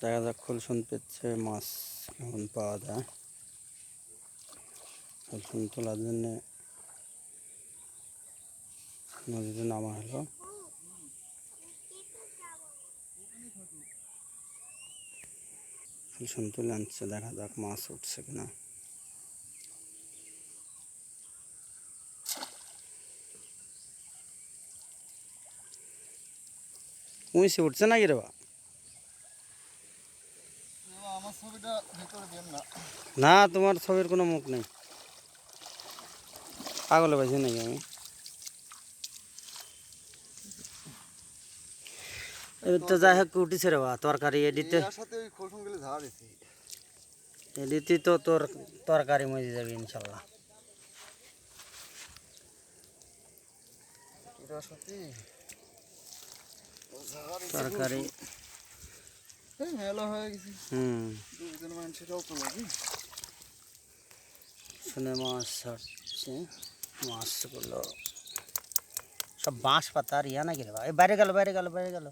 দেখা যাক খুলসুন পেচ্ছে, মাছ কেমন পাওয়া যায়। খুলসুন তোলার জন্য নদীতে নামা হলো। খুলসুন তুলে আনছে, দেখা যাক মাছ উঠছে কিনা। উঁইসে উঠছে নাকি রে বা? না। তোমার ছবির কোনো মুখ নেই। পাগলে পাইছি নাকি আমি? তো যাই হোক উঠিছে রে বা তরকারি এডিতে এডিতে তো তোর তরকারি মজে যাবে ইনশাল্লাহ তরকারি। মেলা হয়ে গেছে। হুম। দুজন মানুষেরাও তো লাগে। শুনে মাছ ছাড়ছে মাছগুলো সব বাঁশ পাতা আর ইয়া না গেলে বাইরে গেল বাইরে গেল বাইরে গেল।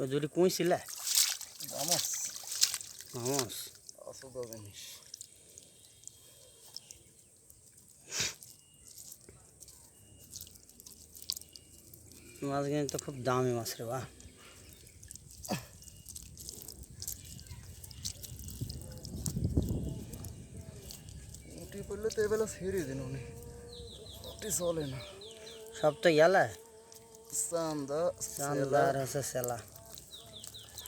ওই যদি কুঁইছিলে জামাস মামস। অসুখ জিনিস। মাছ কিন্তু তো খুব দামি মাছ রে বা উঠি পড়লে তো এবেলা ছেড়ে দিন উনি। উঠি চলে না। সব তো ইয়ালা? চান্দা চান্দার হচ্ছে সেলা।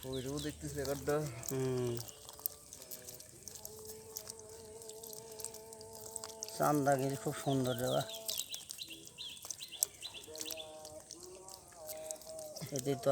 খৈরেও দেখতেছি রেকর্ডটা। হুম। চান্দা কিন্তু খুব সুন্দর জায়গা এতে তো